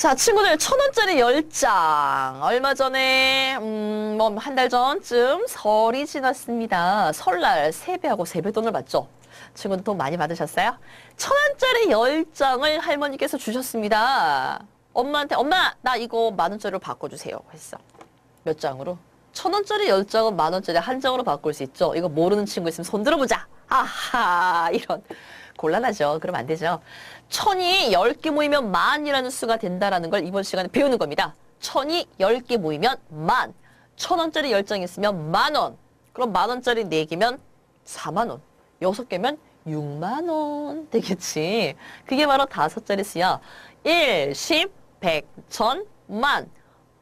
자, 친구들, 천 원짜리 열 장. 얼마 전에, 음, 뭐, 한 달 전쯤 설이 지났습니다. 설날 세배하고 세배돈을 받죠. 친구들 돈 많이 받으셨어요? 천 원짜리 열 장을 할머니께서 주셨습니다. 엄마한테, 엄마, 나 이거 만 원짜리로 바꿔주세요. 했어. 몇 장으로? 천 원짜리 열 장은 만 원짜리 한 장으로 바꿀 수 있죠. 이거 모르는 친구 있으면 손 들어보자. 아하, 이런. 곤란하죠. 그러면 안 되죠. 천이 열 개 모이면 만이라는 수가 된다라는 걸 이번 시간에 배우는 겁니다. 천이 열 개 모이면 만. 천 원짜리 열장 있으면 만 원. 그럼 만 원짜리 네 개면 4만 원. 여섯 개면 6만 원 되겠지. 그게 바로 다섯 자리 수야. 1, 10, 100, 1000, 만.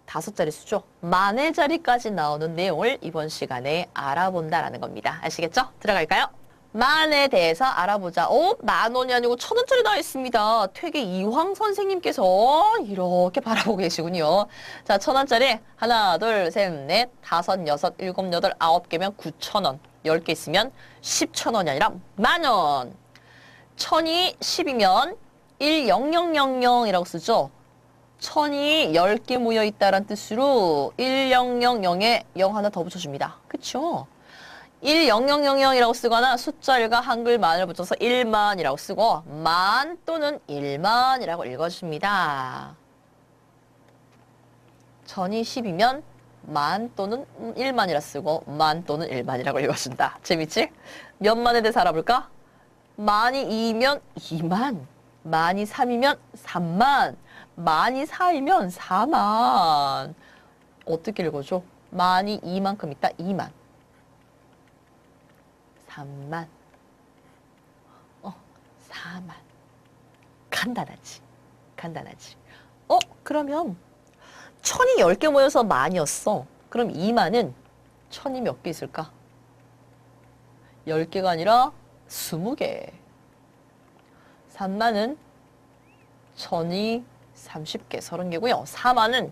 다섯 자리 수죠. 만의 자리까지 나오는 내용을 이번 시간에 알아본다라는 겁니다. 아시겠죠? 들어갈까요? 만에 대해서 알아보자. 어? 만 원이 아니고 천 원짜리 나와 있습니다. 퇴계 이황 선생님께서 이렇게 바라보고 계시군요. 자, 천 원짜리 하나, 둘, 셋, 넷, 다섯, 여섯, 일곱, 여덟, 아홉 개면 구천 원. 열 개 있으면 십천 원이 아니라 만 원. 천이 십이면 일영영영영이라고 쓰죠. 천이 10개 모여 있다란 뜻으로 1000에 0 하나 더 붙여줍니다. 그쵸? 10000이라고 쓰거나 숫자일과 한글만을 붙여서 1만이라고 쓰고 만 또는 1만이라고 읽어줍니다. 천이 10이면 만 또는 1만이라 쓰고 만 또는 1만이라고 읽어준다. 재밌지? 몇 만에 대해서 알아볼까? 만이 2면 2만, 만이 3이면 3만, 만이 4이면 4만. 어떻게 읽어줘? 만이 2만큼 있다. 2만. 3만. 어, 4만. 간단하지. 간단하지. 어, 그러면 천이 10개 모여서 만이었어. 그럼 2만은 천이 몇 개 있을까? 10개가 아니라 20개. 3만은 천이 30개, 30개고요. 4만은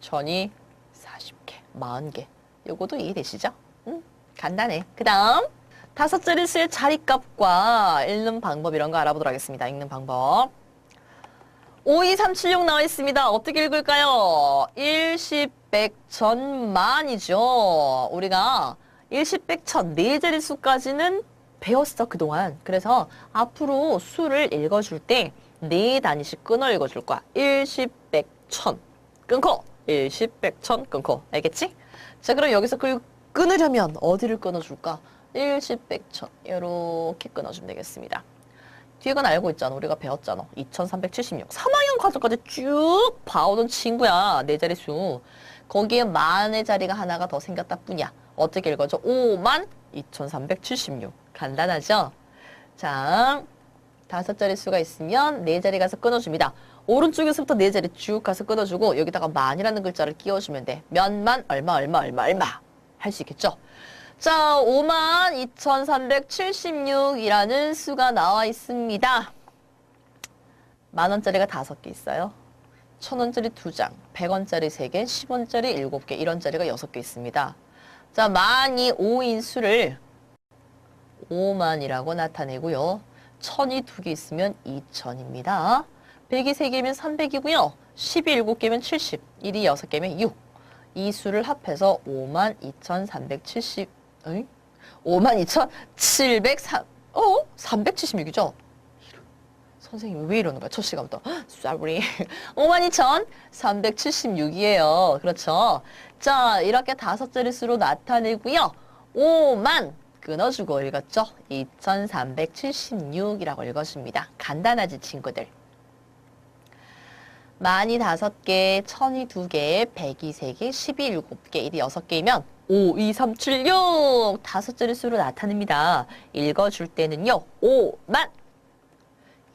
천이 40개, 40개. 요거도 이해되시죠? 응? 간단해. 그 다음 다섯 자리 수의 자리값과 읽는 방법 이런 거 알아보도록 하겠습니다. 읽는 방법. 5, 2, 3, 7, 6 나와 있습니다. 어떻게 읽을까요? 1, 10, 100, 천, 만이죠. 우리가 1, 10, 100, 천, 네 자리 수까지는 배웠어, 그동안. 그래서 앞으로 수를 읽어줄 때 네 단위씩 끊어 읽어줄 거야. 1, 10, 100, 천. 끊고. 1, 10, 100, 천. 끊고. 알겠지? 자, 그럼 여기서 그 끊으려면 어디를 끊어줄까? 1, 10, 100, 천. 이렇게 끊어주면 되겠습니다. 뒤에 건 알고 있잖아. 우리가 배웠잖아. 2376. 3학년 과정까지 쭉 봐오던 친구야. 네 자릿수. 거기에 만의 자리가 하나가 더 생겼다 뿐이야. 어떻게 읽어줘? 5만 2376. 간단하죠? 자, 다섯 자리 수가 있으면 네 자리 가서 끊어줍니다. 오른쪽에서부터 네 자리 쭉 가서 끊어주고 여기다가 만이라는 글자를 끼워주면 돼. 몇만 얼마 얼마 얼마 얼마 할 수 있겠죠? 자, 5만 2376이라는 수가 나와 있습니다. 만 원짜리가 다섯 개 있어요. 천 원짜리 두 장, 백 원짜리 세 개, 십 원짜리 일곱 개, 이런 짜리가 여섯 개 있습니다. 자, 만이 5인 수를 5만이라고 나타내고요. 천이 두 개 있으면 2천입니다. 100이 3개면 300이고요. 10이 7개면 70, 1이 6개면 6. 이 수를 합해서 5만 2,370, 응? 5만 2,703, 어? 376이죠? 선생님 왜 이러는 거야? 첫 시간부터. sorry. 52,376이에요. 그렇죠? 자, 이렇게 다섯 자릿수로 나타내고요. 5만 끊어주고 읽었죠? 2,376이라고 읽어줍니다. 간단하지, 친구들. 만이 다섯 개, 천이 두 개, 백이 세 개, 십이 일곱 개, 일이 여섯 개이면 5, 2, 3, 7, 6 다섯 자릿수로 나타냅니다. 읽어줄 때는요. 5만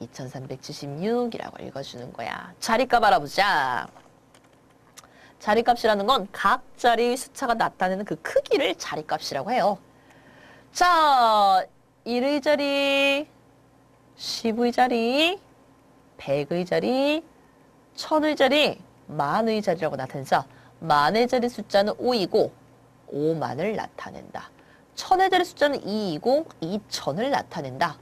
2376이라고 읽어주는 거야. 자리값 알아보자. 자리값이라는 건 각 자리 숫자가 나타내는 그 크기를 자리값이라고 해요. 자, 1의 자리, 10의 자리, 100의 자리, 1000의 자리, 만의 자리라고 나타내죠. 만의 자리 숫자는 5이고 5만을 나타낸다. 천의 자리 숫자는 2이고 2천을 나타낸다.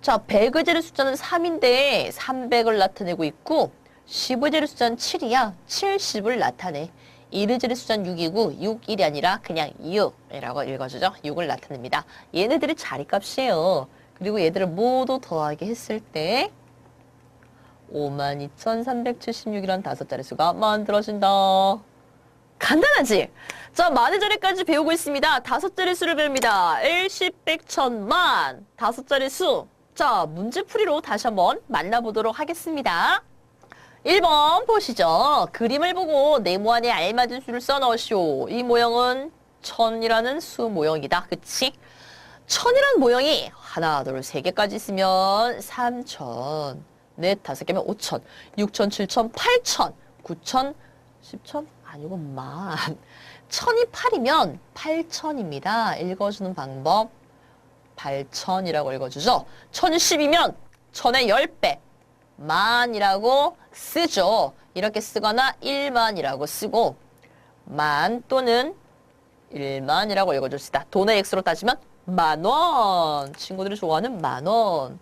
자, 100의 자리 숫자는 3인데 300을 나타내고 있고 15제곱 숫자는 7이야. 70을 나타내. 1의제곱 숫자는 6이고 6, 1이 아니라 그냥 6이라고 읽어주죠. 6을 나타냅니다. 얘네들이 자리값이에요. 그리고 얘들을 모두 더하게 했을 때 52,376이라는 다섯 자리 수가 만들어진다. 간단하지? 자, 만의 자리까지 배우고 있습니다. 다섯 자리 수를 배웁니다. 1, 10, 100, 1000만. 다섯 자리 수. 자, 문제풀이로 다시 한번 만나보도록 하겠습니다. 1번 보시죠. 그림을 보고 네모 안에 알맞은 수를 써넣으시오. 이 모형은 천이라는 수 모형이다. 그치? 천이라는 모형이 하나, 둘, 세 개까지 있으면 삼천, 넷, 다섯 개면 오천, 육천, 칠천, 팔천, 구천, 십천, 아니고 만. 천이 팔이면 팔천입니다. 읽어주는 방법. 팔천이라고 읽어주죠. 천이 십이면 천의 열 배. 만이라고 쓰죠. 이렇게 쓰거나 일만이라고 쓰고 만 또는 일만이라고 읽어줍시다. 돈의 액수로 따지면 만 원. 친구들이 좋아하는 만 원.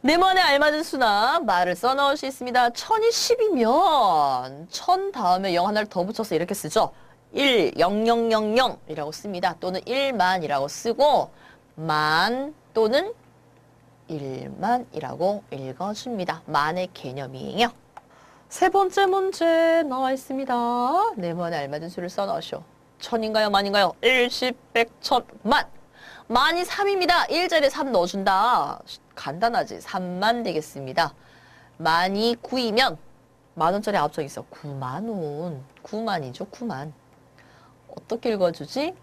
네모안에 알맞은 수나 말을 써넣을 수 있습니다. 천이 10이면 천 다음에 0 하나를 더 붙여서 이렇게 쓰죠. 1, 0, 0, 0, 0 이라고 씁니다. 또는 1만이라고 쓰고 만 또는 1만이라고 읽어줍니다. 만의 개념이에요. 세 번째 문제 나와 있습니다. 네모안에 알맞은 수를 써넣으시오. 천인가요? 만인가요? 1, 10, 100, 천, 만. 만이 3입니다. 1자리에 3 넣어준다. 간단하지. 3만 되겠습니다. 만이 9이면 만원짜리 앞서 있어. 9만원. 9만이죠. 9만. 어떻게 읽어주지?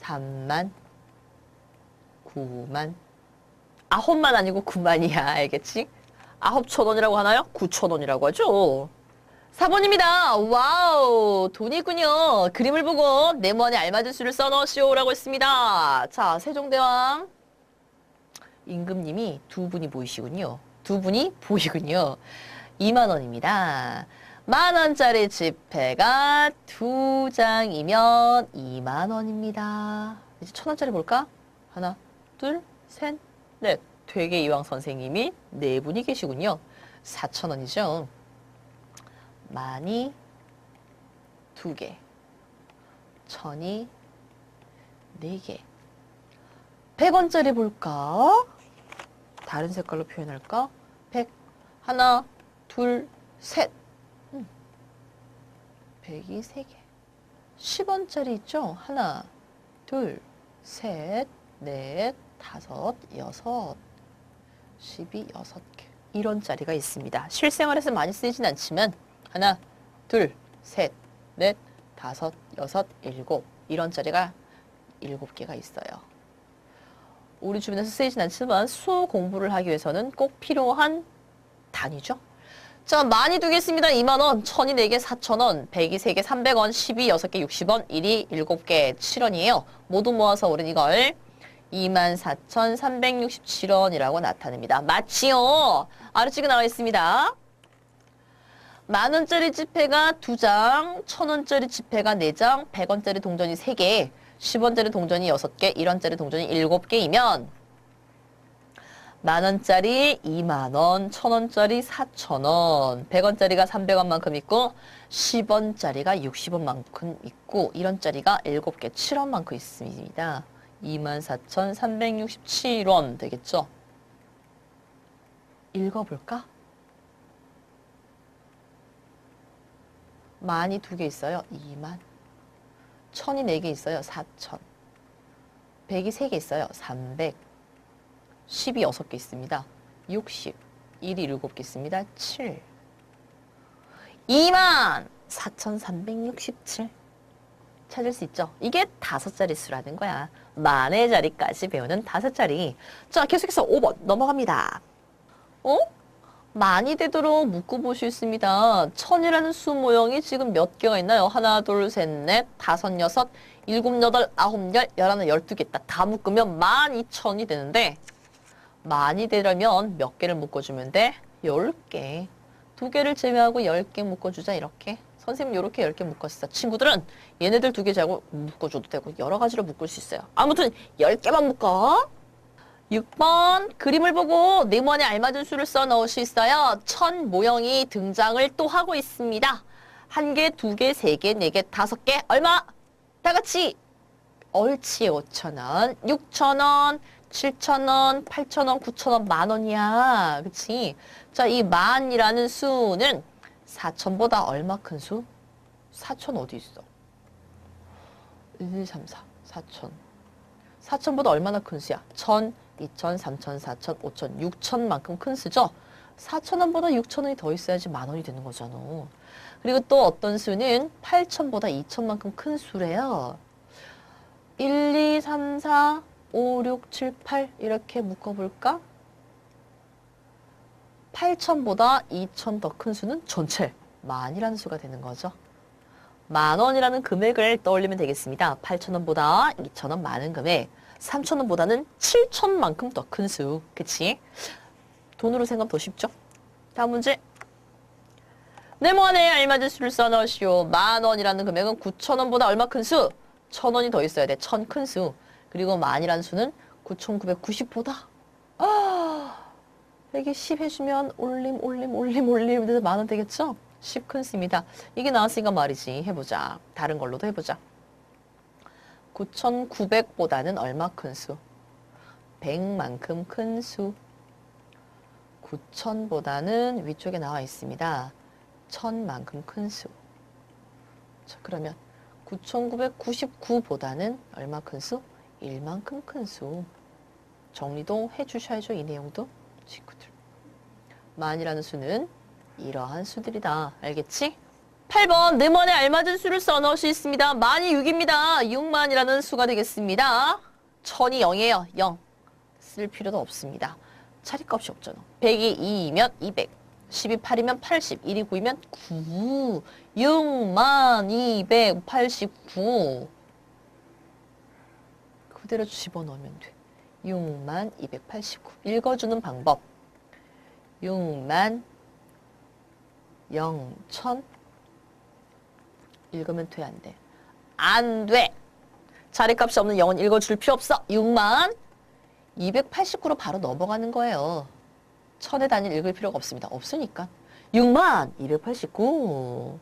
3만. 9만. 아홉만 아니고 9만이야. 알겠지? 아홉 천 원이라고 하나요? 9천 원이라고 하죠. 4번입니다. 와우, 돈이 있군요. 그림을 보고 네모 안에 알맞은 수를 써넣으시오라고 했습니다. 자, 세종대왕 임금님이 두 분이 보이시군요. 두 분이 보이군요. 2만 원입니다. 만 원짜리 지폐가 두 장이면 2만 원입니다. 이제 천 원짜리 볼까? 하나, 둘, 셋, 넷. 되게 이왕 선생님이 네 분이 계시군요. 4천 원이죠. 만이 두 개, 천이 네 개. 100원짜리 볼까? 다른 색깔로 표현할까? 100 하나, 둘, 셋. 음. 100이 세 개. 10원짜리 있죠? 하나, 둘, 셋, 넷, 다섯, 여섯. 10이 여섯 개. 1원짜리가 있습니다. 실생활에서 많이 쓰이진 않지만 하나, 둘, 셋, 넷, 다섯, 여섯, 일곱. 1원짜리가 일곱 개가 있어요. 우리 주변에서 쓰이진 않지만 수 공부를 하기 위해서는 꼭 필요한 단위죠. 자, 많이 두겠습니다. 2만원, 천이 4개, 4천원, 100이 3개, 300원, 10이 6개, 60원, 1이 7개, 7원이에요. 모두 모아서 우린 이걸 24,367원이라고 나타냅니다. 맞지요? 아래쪽에 나와 있습니다. 만원짜리 지폐가 2장, 천원짜리 지폐가 4장, 100원짜리 동전이 3개, 10원짜리 동전이 6개, 1원짜리 동전이 7개이면 만원짜리 2만원, 천원짜리 4천원, 100원짜리가 300원만큼 있고 10원짜리가 60원만큼 있고 1원짜리가 7개, 7원만큼 있습니다. 24,367원 되겠죠? 읽어볼까? 만이 두 개 있어요. 2만. 천이 네개 있어요. 4천. 백이 세개 있어요. 300. 10이 여섯 개 있습니다. 60. 1이 일곱 개 있습니다. 7. 2만 4,367. 찾을 수 있죠? 이게 다섯 자리 수라는 거야. 만의 자리까지 배우는 다섯 자리. 자, 계속해서 5번 넘어갑니다. 어? 많이 되도록 있습니다. 천이라는 수 모형이 지금 몇 개가 있나요? 하나, 둘, 셋, 넷, 다섯, 여섯, 일곱, 여덟, 아홉, 열, 열하나, 열두 개 있다. 다 묶으면 만 이천이 되는데 많이 되려면 몇 개를 묶어주면 돼? 열 개. 두 개를 제외하고 열 개 묶어주자 이렇게. 선생님 이렇게 열 개 묶었어. 친구들은 얘네들 두 개 자고 묶어줘도 되고 여러 가지로 묶을 수 있어요. 아무튼 열 개만 묶어. 6번 그림을 보고 네모안에 알맞은 수를 써 넣을 수 있어요. 천 모형이 등장을 또 하고 있습니다. 한 개, 두 개, 세 개, 네 개, 다섯 개 얼마? 다 같이 얼치 5천원, 6천원, 7천원, 8천원, 9천원, 만원이야. 그치? 자, 이 만이라는 수는 4천보다 얼마 큰 수? 4천 어디 있어? 1, 2, 3, 4, 4천. 4천보다 얼마나 큰 수야? 1천, 2천, 3천, 4천, 5천, 6천만큼 큰 수죠? 4천원보다 6천원이 더 있어야지 만원이 되는 거잖아. 그리고 또 어떤 수는 8천보다 2천만큼 큰 수래요. 1, 2, 3, 4, 5, 6, 7, 8 이렇게 묶어볼까? 8천보다 2천 더 큰 수는 전체 만이라는 수가 되는 거죠. 만 원이라는 금액을 떠올리면 되겠습니다. 8천 원보다 2천 원 많은 금액, 3천 원보다는 7천만큼 더 큰 수, 그치? 돈으로 생각하면 더 쉽죠? 다음 문제. 네모안에 알맞은 수를 써넣으시오. 만 원이라는 금액은 9천 원보다 얼마 큰 수? 천 원이 더 있어야 돼. 천 큰 수. 그리고 만이라는 수는 9,990보다. 아, 이게 10 해주면 올림, 올림, 올림, 올림. 그래서 만원 되겠죠? 10 큰 수입니다. 이게 나왔으니까 말이지. 해보자. 다른 걸로도 해보자. 9,900보다는 얼마 큰 수? 100만큼 큰 수. 9,000보다는 위쪽에 나와 있습니다. 1000만큼 큰 수. 자, 그러면 9,999보다는 얼마 큰 수? 1만큼 큰 수. 정리도 해주셔야죠, 이 내용도. 친구들. 만이라는 수는 이러한 수들이다. 알겠지? 8번 네모안에 알맞은 수를 써넣을 수 있습니다. 만이 6입니다. 6만이라는 수가 되겠습니다. 천이 0이에요. 0. 쓸 필요도 없습니다. 차리값이 없잖아. 100이 2이면 200. 10이 8이면 80. 1이 9이면 9. 6만 289. 그대로 집어넣으면 돼. 6만 289. 읽어주는 방법. 6만 0천 읽으면 돼, 안 돼? 안 돼! 자리값이 없는 0은 읽어줄 필요 없어. 6만 289로 바로 넘어가는 거예요. 천의 단위를 읽을 필요가 없습니다. 없으니까. 6만 289.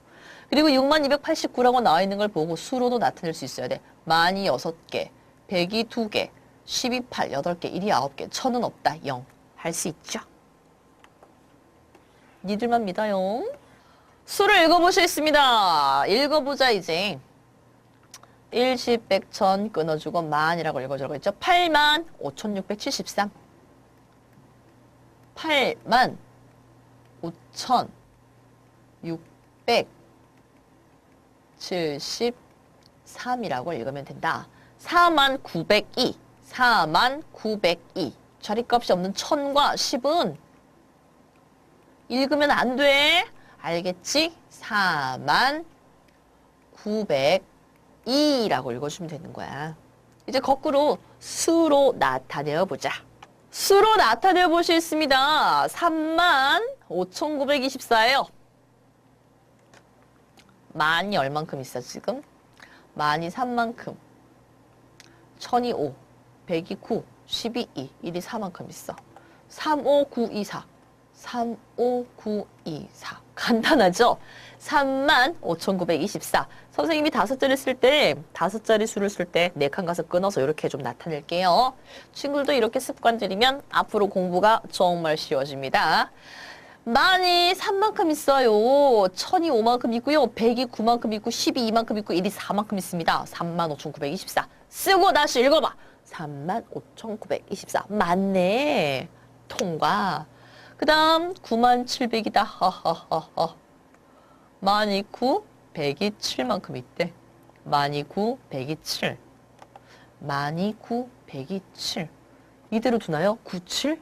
그리고 6만 289라고 나와 있는 걸 보고 수로도 나타낼 수 있어야 돼. 만이 6개, 100이 2개, 10이 8, 8개, 1이 9개, 천은 없다. 0. 할 수 있죠. 니들만 믿어요. 수를 읽어보시겠습니다. 읽어보자, 이제. 1, 10, 100, 1000 끊어주고 만이라고 읽어주라고 했죠. 8만 5673. 8만 5673이라고 읽으면 된다. 4만 902. 4만 902. 자리값이 없는 1000과 10은 읽으면 안 돼. 알겠지? 4만 902라고 읽어주면 되는 거야. 이제 거꾸로 수로 나타내어 보자. 수로 나타내어 보시겠습니다. 3만 5,924예요. 만이 얼만큼 있어 지금? 만이 3만큼. 1000이 5, 100이 9, 10이 2, 1이 4만큼 있어. 3, 5, 9, 2, 4. 3, 5, 9, 2, 4. 간단하죠? 3만 5,924. 선생님이 다섯 자리 쓸 때, 다섯 자리 수를 쓸 때 네 칸 가서 끊어서 이렇게 좀 나타낼게요. 친구들도 이렇게 습관 들이면 앞으로 공부가 정말 쉬워집니다. 만이 3만큼 있어요. 1000이 5만큼 있고요. 100이 9만큼 있고 10이 2만큼 있고 1이 4만큼 있습니다. 3만 5,924. 쓰고 다시 읽어봐. 3만 5,924. 맞네. 통과. 그 다음 9만 700이다. 하하하하. 만이 9, 100이 7만큼 있대. 만이 9, 100이 7. 만이 9, 100이 7. 이대로 두나요? 97?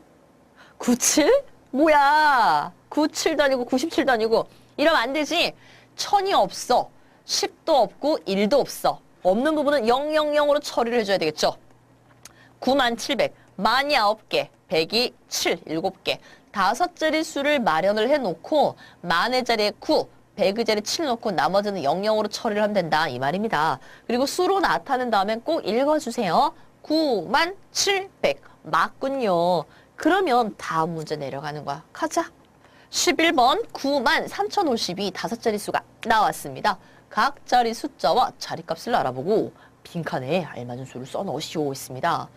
97? 뭐야? 97도 아니고 97도 아니고 이러면 안 되지. 천이 없어. 10도 없고 1도 없어. 없는 부분은 000으로 처리를 해줘야 되겠죠. 9만 700. 만이 9개, 100이 7, 7개. 다섯 자리 수를 마련을 해놓고 만의 자리에 9, 100의 자리에 7 놓고 나머지는 00으로 처리를 하면 된다 이 말입니다. 그리고 수로 나타낸 다음엔 꼭 읽어주세요. 9만 700. 맞군요. 그러면 다음 문제 내려가는 거야. 가자. 11번 9만 3052 다섯 자리 수가 나왔습니다. 각 자리 숫자와 자리값을 알아보고 빈칸에 알맞은 수를 써넣으시오 했습니다.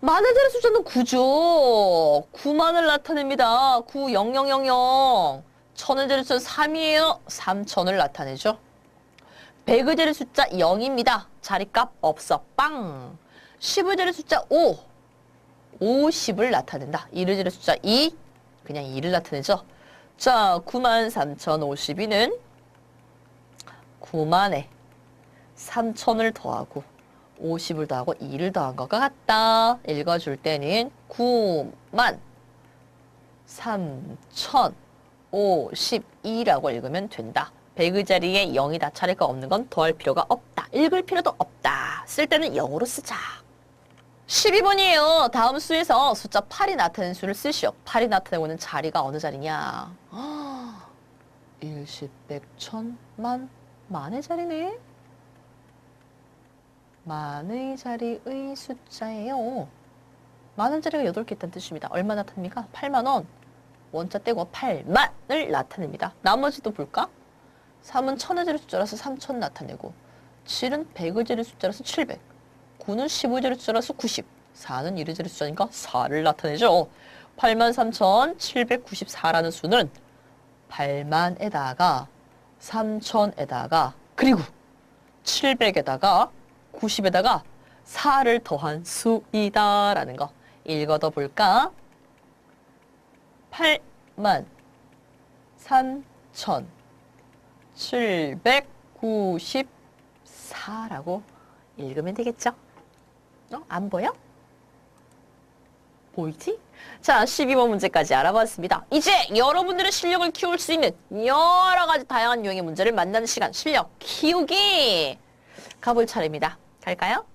자리 숫자는 9죠. 9만을 나타냅니다. 9, 0, 0, 0, 0. 천의 자리 숫자는 3이에요. 3천을 나타내죠. 백의 자리 숫자 0입니다. 자리값 없어. 빵. 10의 자리 숫자 5. 50을 나타낸다. 1의 자리 숫자 2. 그냥 2를 나타내죠. 자, 93,052는 9만에 3천을 더하고 50을 더하고 2를 더한 것과 같다. 읽어줄 때는 9만 3,052라고 읽으면 된다. 100의 자리에 0이 다 차례가 없는 건 더할 필요가 없다. 읽을 필요도 없다. 쓸 때는 0으로 쓰자. 12번이에요. 다음 수에서 숫자 8이 나타낸 수를 쓰시오. 8이 나타내고 있는 자리가 어느 자리냐? 아, 일십, 백, 천, 만, 만의 자리네. 만의 자리의 숫자예요. 만의 자리가 8개 있다는 뜻입니다. 얼마 나타냅니까? 8만 원. 원자 떼고 8만을 나타냅니다. 나머지도 볼까? 3은 천의 자리 숫자라서 3천 나타내고 7은 100의 자리 숫자라서 700 9는 15의 자리 숫자라서 90 4는 1의 자리 숫자니까 4를 나타내죠. 83,794라는 수는 8만에다가 3천에다가 그리고 700에다가 90에다가 4를 더한 수이다라는 거 읽어더 볼까? 8만 3천 794라고 읽으면 되겠죠? 어? 안 보여? 보이지? 자, 12번 문제까지 알아봤습니다. 이제 여러분들의 실력을 키울 수 있는 여러 가지 다양한 유형의 문제를 만나는 시간, 실력 키우기! 가볼 차례입니다. 갈까요?